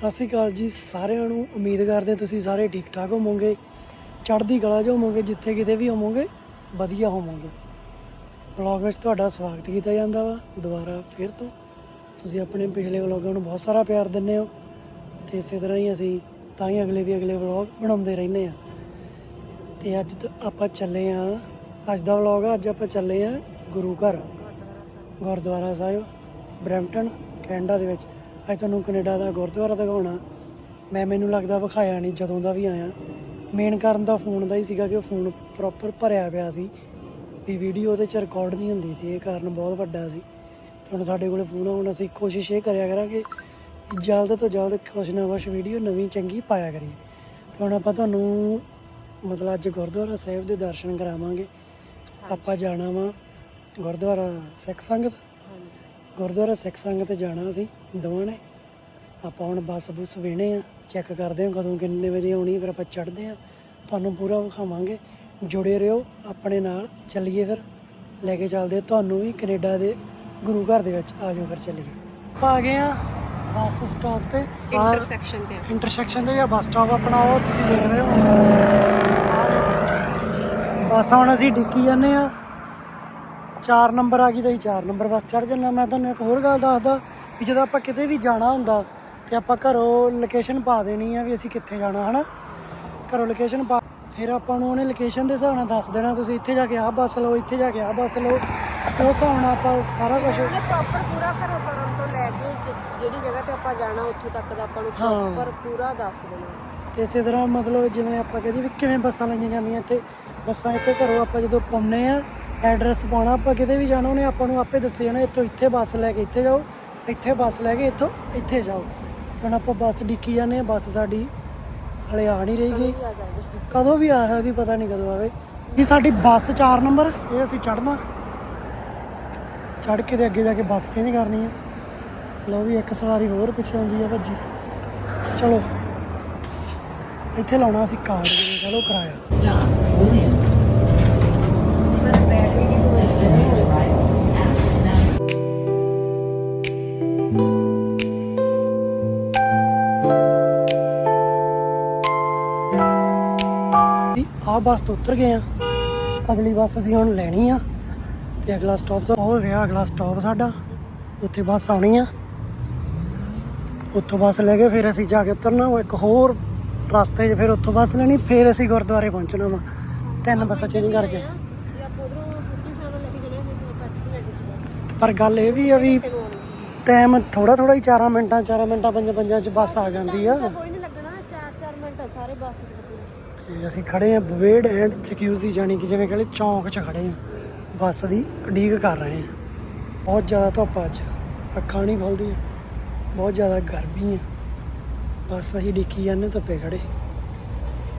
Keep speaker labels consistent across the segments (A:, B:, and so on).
A: ਸਤਿ ਸ਼੍ਰੀ ਅਕਾਲ ਜੀ ਸਾਰਿਆਂ ਨੂੰ। ਉਮੀਦ ਕਰਦੇ ਤੁਸੀਂ ਸਾਰੇ ਠੀਕ ਠਾਕ ਹੋਵੋਗੇ। ਚੜ੍ਹਦੀ ਕਲਾ 'ਚ ਹੋਵੋਗੇ, ਜਿੱਥੇ ਕਿਤੇ ਵੀ ਹੋਵੋਗੇ, ਵਧੀਆ ਹੋਵੋਗੇ। ਵਲੌਗ ਵਿੱਚ ਤੁਹਾਡਾ ਸਵਾਗਤ ਕੀਤਾ ਜਾਂਦਾ ਵਾ। ਦੁਬਾਰਾ ਫਿਰ ਤੋਂ ਤੁਸੀਂ ਆਪਣੇ ਪਿਛਲੇ ਵਲੌਗਾਂ ਨੂੰ ਬਹੁਤ ਸਾਰਾ ਪਿਆਰ ਦਿੰਦੇ ਹੋ। ਤੇ ਇਸੇ ਤਰ੍ਹਾਂ ਹੀ ਅਸੀਂ ਤਾਂ ਹੀ ਅਗਲੇ ਦੀ ਅਗਲੇ ਵਲੌਗ ਬਣਾਉਂਦੇ ਰਹਿੰਦੇ ਆ ਤੇ ਅੱਜ ਆਪਾਂ ਚੱਲੇ ਆ ਅੱਜ ਦਾ ਵਲੌਗ ਆ, ਅੱਜ ਆਪਾਂ ਚੱਲੇ ਆ ਗੁਰੂ ਘਰ। ਗੁਰਦੁਆਰਾ ਸਾਹਿਬ, ਬਰੈਂਪਟਨ, ਕੈਨੇਡਾ ਦੇ ਵਿੱਚ। ਅੱਜ ਤੁਹਾਨੂੰ ਕੈਨੇਡਾ ਦਾ ਗੁਰਦੁਆਰਾ ਦਿਖਾਉਣਾ। ਮੈਂ ਮੈਨੂੰ ਲੱਗਦਾ ਵਿਖਾਇਆ ਨਹੀਂ ਜਦੋਂ ਦਾ ਵੀ ਆਇਆ। ਮੇਨ ਕਾਰਨ ਤਾਂ ਫੋਨ ਦਾ ਹੀ ਸੀਗਾ ਕਿ ਫੋਨ ਪ੍ਰੋਪਰ ਭਰਿਆ ਪਿਆ ਸੀ। ਵੀ ਵੀਡੀਓ ਉਹਦੇ ਚ ਰਿਕਾਰਡ ਨਹੀਂ ਹੁੰਦੀ ਸੀ ਇਹ ਕਾਰਨ ਬਹੁਤ ਵੱਡਾ ਸੀ। ਤੇ ਹੁਣ ਸਾਡੇ ਕੋਲੇ ਫੋਨ ਆ ਹੁਣ ਅਸੀਂ ਕੋਸ਼ਿਸ਼ ਇਹ ਕਰਿਆ ਕਰਾਂਗੇ ਜਲਦ ਤੋਂ ਜਲਦ ਕੁਛ ਨਾ ਕੁਛ ਵੀਡੀਓ ਨਵੀਂ ਚੰਗੀ ਪਾਇਆ ਕਰੀਏ। ਤੇ ਹੁਣ ਆਪਾਂ ਤੁਹਾਨੂੰ ਮਤਲਬ ਅੱਜ ਗੁਰਦੁਆਰਾ ਸਾਹਿਬ ਦੇ ਦਰਸ਼ਨ ਕਰਾਵਾਂਗੇ। ਆਪਾਂ ਜਾਣਾ ਵਾ ਗੁਰਦੁਆਰਾ ਸਿੱਖ ਸੰਗਤ। ਗੁਰਦੁਆਰਾ ਸਿੱਖ ਸੰਗਤ ਜਾਣਾ ਸੀ ਦੋਵਾਂ ਨੇ। ਆਪਾਂ ਹੁਣ ਬੱਸ ਬੁੱਸ ਵੇਣੇ ਆ ਚੈੱਕ ਕਰਦੇ ਹਾਂ ਕਦੋਂ ਕਿੰਨੇ ਵਜੇ ਆਉਣੀ ਫਿਰ ਆਪਾਂ ਚੜ੍ਹਦੇ ਆ ਤੁਹਾਨੂੰ ਪੂਰਾ ਵਿਖਾਵਾਂਗੇ। ਜੁੜੇ ਰਹੋ ਆਪਣੇ ਨਾਲ ਚੱਲੀਏ ਫਿਰ। ਲੈ ਕੇ ਚੱਲਦੇ ਆ ਤੁਹਾਨੂੰ ਵੀ ਕੈਨੇਡਾ ਦੇ ਗੁਰੂ ਘਰ ਦੇ ਵਿੱਚ ਆ ਜਾਓ ਫਿਰ ਚੱਲੀਏ। ਆਪਾਂ ਆ ਗਏ ਆ ਬੱਸ ਸਟਾਪ ਤੇ।
B: ਇੰਟਰਸੈਕਸ਼ਨ ਤੇ।
A: ਇੰਟਰਸੈਕਸ਼ਨ ਤੇ ਵੀ ਆ ਬੱਸ ਸਟਾਪ ਆਪਣਾ ਉਹ ਤੁਸੀਂ ਦੇਖ ਰਹੇ ਹੋ। ਸਟਾਪ ਬੱਸ ਹੁਣ ਅਸੀਂ ਡਿੱਕੀ ਜਾਂਦੇ ਆ 4 ਨੰਬਰ ਆ ਗਈ ਤਾਂ ਅਸੀਂ 4 ਨੰਬਰ ਬੱਸ ਚੜ ਜੰਨਾ ਮੈਂ ਤੁਹਾਨੂੰ ਇੱਕ ਹੋਰ ਗੱਲ ਦੱਸਦਾ ਵੀ ਜਦੋਂ ਆਪਾਂ ਕਿਤੇ ਵੀ ਜਾਣਾ ਹੁੰਦਾ ਤੇ ਆਪਾਂ ਘਰੋਂ ਲੋਕੇਸ਼ਨ ਪਾ ਦੇਣੀ ਆ ਵੀ ਅਸੀਂ ਕਿੱਥੇ ਜਾਣਾ ਹਨਾ? ਘਰੋਂ ਲੋਕੇਸ਼ਨ ਪਾ ਫਿਰ ਆਪਾਂ ਨੂੰ ਉਹਨੇ ਲੋਕੇਸ਼ਨ ਦੇ ਹਿਸਾਬ ਨਾਲ ਦੱਸ ਦੇਣਾ ਤੁਸੀਂ ਇੱਥੇ ਜਾ ਕੇ ਆਹ ਬੱਸ ਲਓ ਇੱਥੇ ਜਾ ਕੇ ਆਹ ਬੱਸ ਲਓ। ਤੇ ਉਸ ਹਿਸਾਬ ਨਾਲ ਆਪਾਂ ਸਾਰਾ ਕੁਝ
B: ਪ੍ਰੋਪਰ ਪੂਰਾ ਘਰੋਂ ਕਰਨ ਤੋਂ ਲੈ ਕੇ ਜਿਹੜੀ ਜਗ੍ਹਾ ਤੇ ਆਪਾਂ ਜਾਣਾ ਉੱਥੋਂ ਤੱਕ ਦਾ ਆਪਾਂ ਨੂੰ
A: ਹਾਂ।
B: ਪ੍ਰੋਪਰ ਪੂਰਾ ਦੱਸ ਦੇਣਾ।
A: ਤੇ ਇਸੇ ਤਰ੍ਹਾਂ ਮਤਲਬ ਜਿਵੇਂ ਆਪਾਂ ਕਹਦੇ ਵੀ ਕਿਵੇਂ ਬੱਸਾਂ ਲਈਆਂ ਜਾਂਦੀਆਂ ਇੱਥੇ ਬੱਸਾਂ ਇੱਥੇ ਘਰੋਂ ਆਪਾਂ ਜਦੋਂ ਪਾਉਂਦੇ ਆ ਐਡਰੈਸ ਪਾਉਣਾ, ਆਪਾਂ ਕਿਤੇ ਵੀ ਜਾਣਾ, ਉਹਨੇ ਆਪਾਂ ਨੂੰ ਆਪੇ ਦੱਸੇ ਜਾਣਾ, ਇੱਥੋਂ ਇੱਥੇ ਬੱਸ ਲੈ ਕੇ ਇੱਥੇ ਜਾਓ, ਇੱਥੇ ਬੱਸ ਲੈ ਕੇ ਇੱਥੋਂ ਇੱਥੇ ਜਾਓ। ਹੁਣ ਆਪਾਂ ਬੱਸ ਡਿੱਕੀ ਜਾਂਦੇ ਆ ਬੱਸ ਸਾਡੀ ਹਲੇ ਆ ਨਹੀਂ ਰਹੀ ਗੀ। ਕਦੋਂ ਵੀ ਆ ਸਕਦੀ, ਪਤਾ ਨਹੀਂ ਕਦੋਂ ਆਵੇ। ਇਹ ਸਾਡੀ ਬੱਸ 4 ਨੰਬਰ, ਇਹ ਅਸੀਂ ਚੜਨਾ ਚੜ ਕੇ ਤੇ ਅੱਗੇ ਜਾ ਕੇ ਬੱਸ ਚੇਂਜ ਕਰਨੀ ਆ। ਲਓ ਵੀ, ਇੱਕ ਸਵਾਰੀ ਹੋਰ ਪਿੱਛੇ ਆਉਂਦੀ ਆ ਭੱਜੀ। ਚਲੋ, ਇੱਥੇ ਲਾਉਣਾ ਅਸੀਂ ਕਾਰਡ ਜਿਵੇਂ ਚਲੋ ਕਰਾਇਆ। ਬੱਸ ਤੋਂ ਉਤਰ ਗਏ ਆ। ਅਗਲੀ ਬੱਸ ਅਸੀਂ ਹੁਣ ਲੈਣੀ ਆ ਤੇ ਅਗਲਾ ਸਟਾਪ ਤੋਂ ਉਹ ਰਿਹਾ ਅਗਲਾ ਸਟਾਪ ਸਾਡਾ। ਉੱਥੇ ਬੱਸ ਆਉਣੀ ਆ। ਉੱਥੋਂ ਬੱਸ ਲੈ ਕੇ ਫਿਰ ਅਸੀਂ ਜਾ ਕੇ ਉਤਰਨਾ ਉਹ ਇੱਕ ਹੋਰ ਰਸਤੇ 'ਚ ਫਿਰ ਉੱਥੋਂ ਬੱਸ ਲੈਣੀ, ਫਿਰ ਅਸੀਂ ਗੁਰਦੁਆਰੇ ਪਹੁੰਚਣਾ ਵਾ। ਤਿੰਨ ਬੱਸਾਂ ਚੇਂਜ ਕਰਕੇ। ਪਰ ਗੱਲ ਇਹ ਵੀ ਆ ਵੀ ਟਾਈਮ ਥੋੜਾ ਥੋੜਾ ਹੀ 4 ਮਿੰਟਾਂ 4 ਮਿੰਟਾਂ 5 5 ਚ ਬੱਸ ਆ ਜਾਂਦੀ ਆ।
B: ਕੋਈ ਨਹੀਂ ਲੱਗਣਾ 4-4 ਮਿੰਟ ਆ, ਸਾਰੇ ਬੱਸ ਦੇ
A: ਤੇ ਅਸੀਂ ਖੜੇ ਆ ਬਵੇੜ ਐਂਡ ਸਿਕਿਉਰਿਟੀ ਜਾਣੀ ਕਿ ਜਿਵੇਂ ਕਹਿੰਦੇ ਚੌਂਕ 'ਚ ਖੜੇ ਆ। ਬੱਸ ਦੀ ਉਡੀਕ ਕਰ ਰਹੇ ਆ। ਬਹੁਤ ਜ਼ਿਆਦਾ ਧੁੱਪ ਅੱਜ। ਅੱਖਾਂ ਨਹੀਂ ਖੁੱਲਦੀਆਂ। ਬਹੁਤ ਜ਼ਿਆਦਾ ਗਰਮੀ ਆ। ਬਸ ਅਸੀਂ ਡਿੱਕੀ ਜਾਂਦੇ ਧੁੱਪੇ ਖੜੇ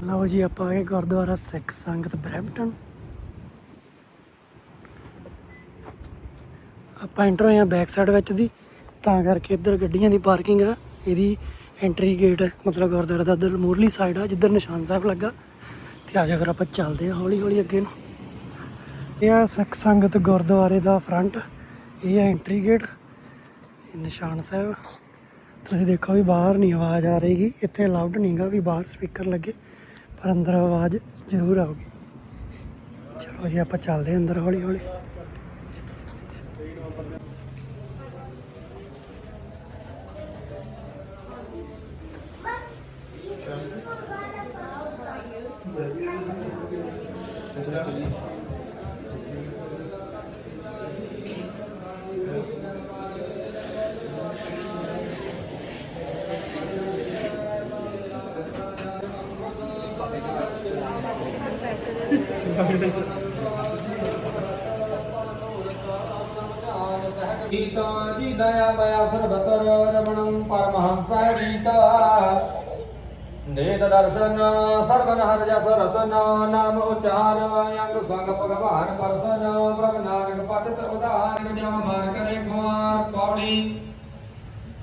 A: ਲਓ ਜੀ, ਆਪਾਂ ਆ ਗਏ ਗੁਰਦੁਆਰਾ ਸਿੱਖ ਸੰਗਤ ਬਰੈਂਪਟਨ। ਆਪਾਂ ਐਂਟਰ ਹੋਏ ਆ ਬੈਕ ਸਾਈਡ ਵਿੱਚ ਦੀ। ਤਾਂ ਕਰਕੇ ਇੱਧਰ ਗੱਡੀਆਂ ਦੀ ਪਾਰਕਿੰਗ ਆ। ਇਹਦੀ ਐਂਟਰੀ ਗੇਟ ਮਤਲਬ ਗੁਰਦੁਆਰਾ ਦਾ ਇੱਧਰ ਮੂਰਲੀ ਸਾਈਡ ਆ, ਜਿੱਧਰ ਨਿਸ਼ਾਨ ਸਾਹਿਬ ਲੱਗਾ। ਤੇ ਆ ਜਾ ਫਿਰ ਆਪਾਂ ਚੱਲਦੇ ਆ ਹੌਲੀ ਹੌਲੀ ਅੱਗੇ ਨੂੰ। ਇਹ ਆ ਸਿੱਖ ਸੰਗਤ ਗੁਰਦੁਆਰੇ ਦਾ ਫਰੰਟ ਇਹ ਆ ਐਂਟਰੀ ਗੇਟ ਨਿਸ਼ਾਨ ਸਾਹਿਬ। ਤੁਸੀਂ ਦੇਖੋ ਵੀ ਬਾਹਰ ਨਹੀਂ ਆਵਾਜ਼ ਆ ਰਹੀਗੀ ਇੱਥੇ ਅਲਾਉਡ ਨਹੀਂਗਾ ਵੀ ਬਾਹਰ ਸਪੀਕਰ ਲੱਗੇ, ਪਰ ਅੰਦਰ ਆਵਾਜ਼ ਜ਼ਰੂਰ ਆਊਗੀ। ਚਲੋ ਜੀ, ਆਪਾਂ ਚੱਲਦੇ ਹਾਂ ਅੰਦਰ ਹੌਲੀ ਹੌਲੀ।
C: ਗੀਤਾ ਜੀ ਦਇਆ ਮਇਆ ਸਰਬਤਰ ਰਮਣੰ ਪਰਮਹੰਸਾ ਗੀਤਾ ਦੇਤ ਦਰਸ਼ਨ ਸਰਬਨ ਹਰ ਜਸ ਰਸਨ ਨਾਮ ਉਚਾਰ ਅੰਗ ਸੰਗ ਭਗਵਾਨ ਪਰਸਨ ਪ੍ਰਭ ਨਾਨਕ ਪਤਿਤ ਉਧਾਰ ਜਮ ਮਾਰ ਕਰੇ ਖੁਆਰ ਪੌੜੀ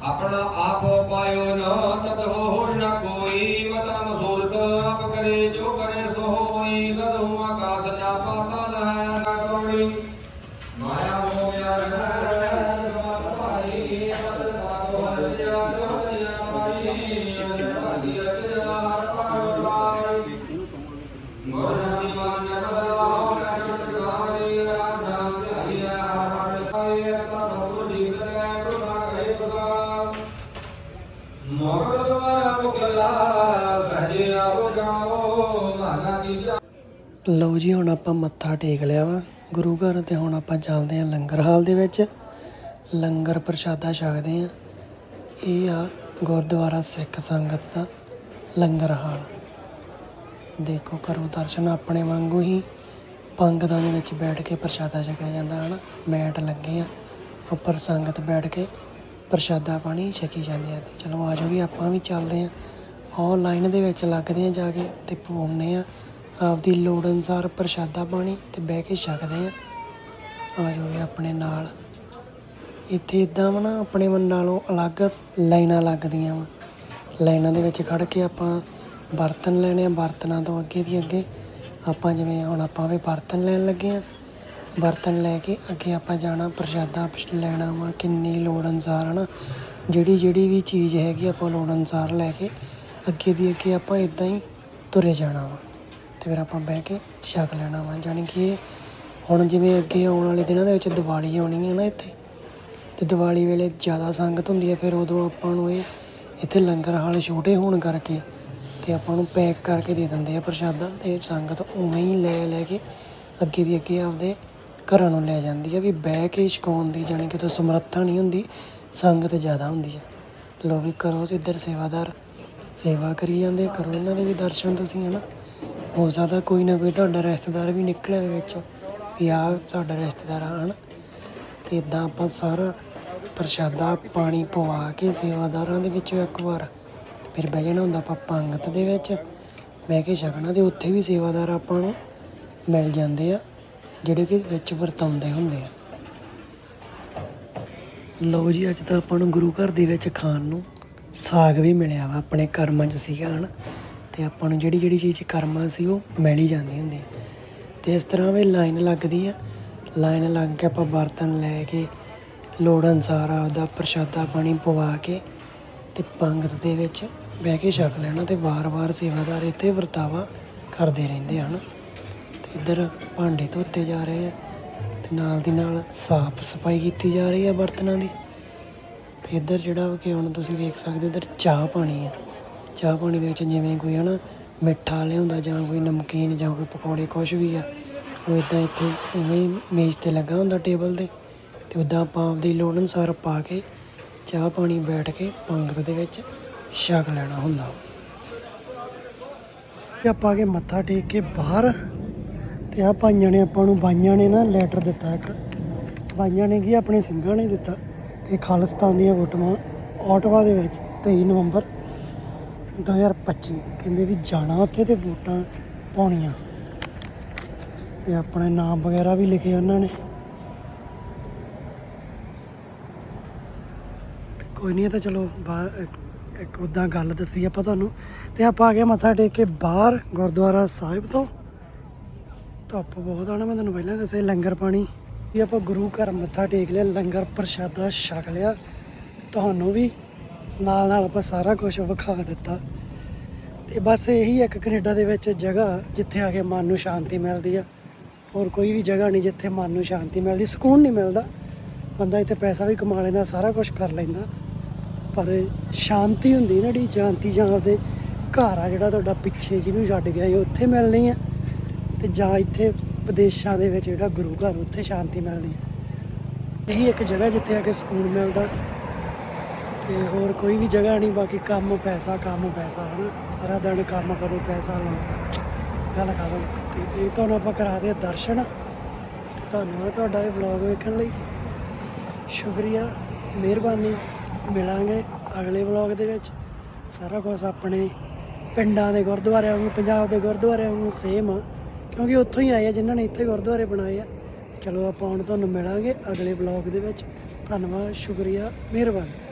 C: ਆਪਣਾ ਆਪ ਪਾਇਓ ਨਾ ਤਦ ਹੋਰ ਨਾ ਕੋਈ ਮਤਾ ਮਸੂਰਤ ਆਪ ਕਰੇ ਜੋ ਕਰੇ ਸੋ ਹੋਈ ਤਦ ਹੂੰ ਆਕਾਸ ਨਾ
A: ਲਓ ਜੀ, ਹੁਣ ਆਪਾਂ ਮੱਥਾ ਟੇਕ ਲਿਆ ਵਾ। ਗੁਰੂ ਘਰ ਤੇ ਹੁਣ ਆਪਾਂ ਚੱਲਦੇ ਆਂ ਲੰਗਰ ਹਾਲ ਦੇ ਵਿੱਚ। ਲੰਗਰ ਪ੍ਰਸ਼ਾਦਾ ਛਕਦੇ ਆਂ ਇਹ ਆ ਗੁਰਦੁਆਰਾ ਸਿੱਖ ਸੰਗਤ ਦਾ ਲੰਗਰ ਹਾਲ। ਦੇਖੋ, ਕਰੋ ਦਰਸ਼ਨ ਆਪਣੇ ਵਾਂਗੂ ਹੀ। ਪੰਗਤਾਂ ਦੇ ਵਿੱਚ ਬੈਠ ਕੇ ਪ੍ਰਸ਼ਾਦਾ ਛਕਿਆ ਜਾਂਦਾ, ਹਨ? ਮੈਟ ਲੱਗੇ ਆ। ਉੱਪਰ ਸੰਗਤ ਬੈਠ ਕੇ ਪ੍ਰਸ਼ਾਦਾ ਪਾਣੀ ਛਕੀ ਜਾਂਦੀ ਆ ਤੇ ਚਲੋ ਆਜੋ ਵੀ ਆਪਾਂ ਵੀ ਚੱਲਦੇ ਆਂ ਆਨਲਾਈਨ ਦੇ ਵਿੱਚ ਲੱਗਦੇ ਆ ਜਾ ਕੇ ਤੇ ਪਾਉਂਦੇ ਆ ਆਪਦੀ ਲੋੜ ਅਨੁਸਾਰ ਪ੍ਰਸ਼ਾਦਾ ਪਾਣੀ ਤੇ ਬਹਿ ਕੇ ਛਕਦੇ ਆ। ਆਜੋ ਵੀ ਆਪਣੇ ਨਾਲ। ਇੱਥੇ ਇਦਾਂ ਵਾ ਨਾ, ਆਪਣੇ ਮਨ ਨਾਲੋਂ ਅਲੱਗ ਲਾਈਨਾਂ ਲੱਗਦੀਆਂ ਵਾ। ਲਾਈਨਾਂ ਦੇ ਵਿੱਚ ਖੜ ਕੇ ਆਪਾਂ ਬਰਤਨ ਲੈਣੇ ਆ, ਬਰਤਨਾਂ ਤੋਂ ਅੱਗੇ ਦੀ ਅੱਗੇ। ਆਪਾਂ ਜਿਵੇਂ ਹੁਣ ਆਪਾਂ ਵੀ ਬਰਤਨ ਲੈਣ ਲੱਗੇ ਆ। ਬਰਤਨ ਲੈ ਕੇ ਅੱਗੇ ਆਪਾਂ ਜਾਣਾ, ਪ੍ਰਸ਼ਾਦਾ ਲੈਣਾ ਵਾ, ਕਿੰਨੀ ਲੋੜ ਅਨੁਸਾਰ ਹਨਾ। ਜਿਹੜੀ ਜਿਹੜੀ ਵੀ ਚੀਜ਼ ਹੈਗੀ ਆਪਾਂ ਲੋੜ ਅਨੁਸਾਰ ਲੈ ਕੇ ਅੱਗੇ ਦੀ ਅੱਗੇ ਆਪਾਂ ਇਦਾਂ ਹੀ ਤੁਰੇ ਜਾਣਾ ਵਾ। ਫਿਰ ਆਪਾਂ ਬਹਿ ਕੇ ਛਕ ਲੈਣਾ ਵਾ, ਜਾਣੀ ਕਿ ਇਹ ਹੁਣ ਜਿਵੇਂ ਅੱਗੇ ਆਉਣ ਵਾਲੇ ਦਿਨਾਂ ਦੇ ਵਿੱਚ ਦੀਵਾਲੀ ਆਉਣੀ ਹੈ ਨਾ ਇੱਥੇ, ਤੇ ਦੀਵਾਲੀ ਵੇਲੇ ਜ਼ਿਆਦਾ ਸੰਗਤ ਹੁੰਦੀ ਹੈ ਫਿਰ ਉਦੋਂ ਆਪਾਂ ਨੂੰ ਇਹ ਇੱਥੇ ਲੰਗਰ ਹਾਲ ਛੋਟੇ ਹੋਣ ਕਰਕੇ ਤੇ ਆਪਾਂ ਨੂੰ ਪੈਕ ਕਰਕੇ ਦੇ ਦਿੰਦੇ ਆ ਪ੍ਰਸ਼ਾਦਾ, ਤੇ ਸੰਗਤ ਉਵੇਂ ਹੀ ਲੈ ਲੈ ਕੇ ਅੱਗੇ ਦੀ ਅੱਗੇ ਆਪਦੇ ਘਰਾਂ ਨੂੰ ਲੈ ਜਾਂਦੀ ਆ, ਵੀ ਬਹਿ ਕੇ ਛਕਾਉਣ ਦੀ ਜਾਣੀ ਕਿ ਤੋਂ ਸਮਰੱਥਾ ਨਹੀਂ ਹੁੰਦੀ, ਸੰਗਤ ਜ਼ਿਆਦਾ ਹੁੰਦੀ ਆ। ਲੋ ਕਰੋ ਇੱਧਰ ਸੇਵਾਦਾਰ, ਸੇਵਾ ਕਰੀ ਜਾਂਦੇ ਕਰੋ ਇਹਨਾਂ ਦੇ ਵੀ ਦਰਸ਼ਨ ਤੁਸੀਂ, ਹਨਾ? ਹੋ ਸਕਦਾ ਕੋਈ ਨਾ ਕੋਈ ਤੁਹਾਡਾ ਰਿਸ਼ਤੇਦਾਰ ਵੀ ਨਿਕਲੇ ਹੋਵੇ ਵਿੱਚੋਂ ਵੀ ਆ ਸਾਡਾ ਰਿਸ਼ਤੇਦਾਰ ਆ ਹਨਾ ਤੇ ਇਦਾਂ ਆਪਾਂ ਸਾਰਾ ਪ੍ਰਸ਼ਾਦਾ, ਪਾਣੀ ਪਵਾ ਕੇ ਸੇਵਾਦਾਰਾਂ ਦੇ ਵਿੱਚੋਂ ਇੱਕ ਵਾਰ ਫਿਰ ਬਹਿ ਜਾਣਾ ਹੁੰਦਾ ਆਪਾਂ ਪੰਗਤ ਦੇ ਵਿੱਚ। ਬਹਿ ਕੇ ਛਕਣਾ ਤੇ ਉੱਥੇ ਵੀ ਸੇਵਾਦਾਰ ਆਪਾਂ ਨੂੰ ਮਿਲ ਜਾਂਦੇ ਆ, ਜਿਹੜੇ ਕਿ ਵਿੱਚ ਵਰਤਾਉਂਦੇ ਹੁੰਦੇ ਆ। ਲਓ ਜੀ, ਅੱਜ ਤਾਂ ਆਪਾਂ ਨੂੰ ਗੁਰੂ ਘਰ ਦੇ ਵਿੱਚ ਖਾਣ ਨੂੰ ਸਾਗ ਵੀ ਮਿਲਿਆ ਵਾ, ਆਪਣੇ ਕਰਮਾਂ 'ਚ ਸੀਗਾ ਹਨ। ਤੇ ਆਪਾਂ ਨੂੰ ਜਿਹੜੀ ਜਿਹੜੀ ਚੀਜ਼ ਕਰਮਾਂ ਸੀ ਉਹ ਮਿਲ ਹੀ ਜਾਂਦੀ ਹੁੰਦੀ ਤੇ ਇਸ ਤਰ੍ਹਾਂ ਵੀ ਲਾਈਨ ਲੱਗਦੀ ਆ। ਲਾਈਨ ਲੱਗ ਕੇ ਆਪਾਂ ਬਰਤਨ ਲੈ ਕੇ, ਲੋੜ ਅਨਸਾਰ ਆਪਦਾ ਪ੍ਰਸ਼ਾਦਾ ਪਾਣੀ ਪਵਾ ਕੇ ਤੇ ਪੰਗਤ ਦੇ ਵਿੱਚ ਬਹਿ ਕੇ ਛਕ ਲੈਣਾ ਤੇ ਵਾਰ-ਵਾਰ ਸੇਵਾਦਾਰ ਇੱਥੇ ਵਰਤਾਵਾ ਕਰਦੇ ਰਹਿੰਦੇ ਹਨ ਤੇ ਇੱਧਰ ਭਾਂਡੇ ਧੋਤੇ ਜਾ ਰਹੇ ਆ ਤੇ ਨਾਲ ਦੀ ਨਾਲ ਸਾਫ਼ ਸਫ਼ਾਈ ਕੀਤੀ ਜਾ ਰਹੀ ਹੈ ਬਰਤਨਾਂ ਦੀ। ਤੇ ਇੱਧਰ ਜਿਹੜਾ ਕਿ ਹੁਣ ਤੁਸੀਂ ਵੇਖ ਸਕਦੇ ਇੱਧਰ ਚਾਹ ਪਾਣੀ ਆ। ਚਾਹ ਪਾਣੀ ਦੇ ਵਿੱਚ ਜਿਵੇਂ ਕੋਈ ਹਨਾ ਮਿੱਠਾ ਲਿਆਉਂਦਾ ਜਾਂ ਕੋਈ ਨਮਕੀਨ ਜਾਂ ਕੋਈ ਪਕੌੜੇ, ਕੁਛ ਵੀ ਆ, ਉਹ ਇਦਾਂ ਇੱਥੇ ਉਵੇਂ ਹੀ ਮੇਜ਼ ਤੇ ਲੱਗਾ ਹੁੰਦਾ ਟੇਬਲ ਤੇ ਤੇ ਉਦਾਂ ਆਪਾਂ ਆਪਦੀ ਲੋੜ ਅਨੁਸਾਰ ਪਾ ਕੇ ਚਾਹ ਪਾਣੀ ਬੈਠ ਕੇ ਪੰਗਤ ਦੇ ਵਿੱਚ ਛਕ ਲੈਣਾ ਹੁੰਦਾ। ਤੇ ਆਪਾਂ ਕੇ ਮੱਥਾ ਟੇਕ ਕੇ ਬਾਹਰ ਤੇ ਆ ਭਾਈਆਂ ਨੇ ਆਪਾਂ ਨੂੰ ਬਾਈਆਂ ਨੇ ਨਾ ਲੈਟਰ ਦਿੱਤਾ ਇੱਕ। ਬਾਈਆਂ ਨੇ ਕੀ ਆਪਣੇ ਸਿੰਘਾਂ ਨੇ ਦਿੱਤਾ ਕਿ ਖਾਲਿਸਤਾਨ ਦੀਆਂ ਵੋਟਾਂ ਆਟਵਾ ਦੇ ਵਿੱਚ 23 ਨਵੰਬਰ 2025 ਕਹਿੰਦੇ ਵੀ ਜਾਣਾ ਉੱਥੇ ਤੇ ਵੋਟਾਂ ਪਾਉਣੀਆਂ। ਤੇ ਆਪਣੇ ਨਾਮ ਵਗੈਰਾ ਵੀ ਲਿਖੇ ਉਹਨਾਂ ਨੇ। ਕੋਈ ਨਹੀਂ ਤਾਂ ਚਲੋ ਬਾ- ਇੱਕ- ਇੱਕ ਉਦਾਂ ਗੱਲ ਦੱਸੀ ਆਪਾਂ ਤੁਹਾਨੂੰ। ਤੇ ਆਪਾਂ ਆ ਗਏ ਮੱਥਾ ਟੇਕ ਕੇ ਬਾਹਰ ਗੁਰਦੁਆਰਾ ਸਾਹਿਬ ਤੋਂ। ਧੁੱਪ ਬਹੁਤ ਆ ਮੈਂ ਤੁਹਾਨੂੰ ਪਹਿਲਾਂ ਦੱਸਿਆ ਲੰਗਰ ਪਾਣੀ। ਵੀ ਆਪਾਂ ਗੁਰੂ ਘਰ ਮੱਥਾ ਟੇਕ ਲਿਆ, ਲੰਗਰ ਪ੍ਰਸ਼ਾਦਾ ਛਕ ਲਿਆ। ਤੁਹਾਨੂੰ ਵੀ ਨਾਲ ਨਾਲ ਆਪਾਂ ਸਾਰਾ ਕੁਝ ਵਿਖਾ ਦਿੱਤਾ। ਤੇ ਬਸ ਇਹੀ ਇੱਕ ਕੈਨੇਡਾ ਦੇ ਵਿੱਚ ਜਗ੍ਹਾ ਜਿੱਥੇ ਆ ਕੇ ਮਨ ਨੂੰ ਸ਼ਾਂਤੀ ਮਿਲਦੀ ਆ। ਹੋਰ ਕੋਈ ਵੀ ਜਗ੍ਹਾ ਨਹੀਂ ਜਿੱਥੇ ਮਨ ਨੂੰ ਸ਼ਾਂਤੀ ਮਿਲਦੀ। ਸਕੂਨ ਨਹੀਂ ਮਿਲਦਾ। ਬੰਦਾ ਇੱਥੇ ਪੈਸਾ ਵੀ ਕਮਾ ਲੈਂਦਾ, ਸਾਰਾ ਕੁਝ ਕਰ ਲੈਂਦਾ। ਪਰ ਸ਼ਾਂਤੀ ਹੁੰਦੀ ਨਾ ਜਿਹੜੀ, ਸ਼ਾਂਤੀ ਜਾਂ ਆਪਦੇ ਘਰ ਆ ਜਿਹੜਾ ਤੁਹਾਡਾ ਪਿੱਛੇ ਜਿਹਨੂੰ ਛੱਡ ਗਿਆ, ਇਹ ਉੱਥੇ ਮਿਲਣੀ ਆ। ਤੇ ਜਾਂ ਇੱਥੇ ਵਿਦੇਸ਼ਾਂ ਦੇ ਵਿੱਚ ਜਿਹੜਾ ਗੁਰੂ ਘਰ, ਉੱਥੇ ਸ਼ਾਂਤੀ ਮਿਲਣੀ ਹੈ ਇਹੀ ਇੱਕ ਜਗ੍ਹਾ ਜਿੱਥੇ ਆ ਕੇ ਸਕੂਨ ਮਿਲਦਾ। ਤੇ ਹੋਰ ਕੋਈ ਵੀ ਜਗ੍ਹਾ ਨਹੀਂ, ਬਾਕੀ ਕੰਮ, ਪੈਸਾ ਕੰਮ, ਪੈਸਾ, ਹਨਾ? ਸਾਰਾ ਦਿਨ ਕੰਮ ਕਰੋ, ਪੈਸਾ ਲਾਓ। ਗੱਲ ਖਤਮ। ਤੇ ਇਹ ਤੁਹਾਨੂੰ ਆਪਾਂ ਕਰਾ ਦੇ ਦਰਸ਼ਨ। ਤੇ ਧੰਨਵਾਦ ਤੁਹਾਡਾ ਇਹ ਵਲੌਗ ਵੇਖਣ ਲਈ ਸ਼ੁਕਰੀਆ, ਮਿਹਰਬਾਨੀ। ਮਿਲਾਂਗੇ ਅਗਲੇ ਵਲੌਗ ਦੇ ਵਿੱਚ। ਸਾਰਾ ਕੁਝ ਆਪਣੇ ਪਿੰਡਾਂ ਦੇ ਗੁਰਦੁਆਰਿਆਂ ਨੂੰ ਪੰਜਾਬ ਦੇ ਗੁਰਦੁਆਰਿਆਂ ਨੂੰ ਸੇਮ ਆ। ਕਿਉਂਕਿ ਉੱਥੋਂ ਹੀ ਆਏ ਆ, ਜਿਨ੍ਹਾਂ ਨੇ ਇੱਥੇ ਗੁਰਦੁਆਰੇ ਬਣਾਏ ਆ। ਚਲੋ ਆਪਾਂ ਹੁਣ ਤੁਹਾਨੂੰ ਮਿਲਾਂਗੇ ਅਗਲੇ ਵਲੌਗ ਦੇ ਵਿੱਚ। ਧੰਨਵਾਦ, ਸ਼ੁਕਰੀਆ, ਮਿਹਰਬਾਨੀ।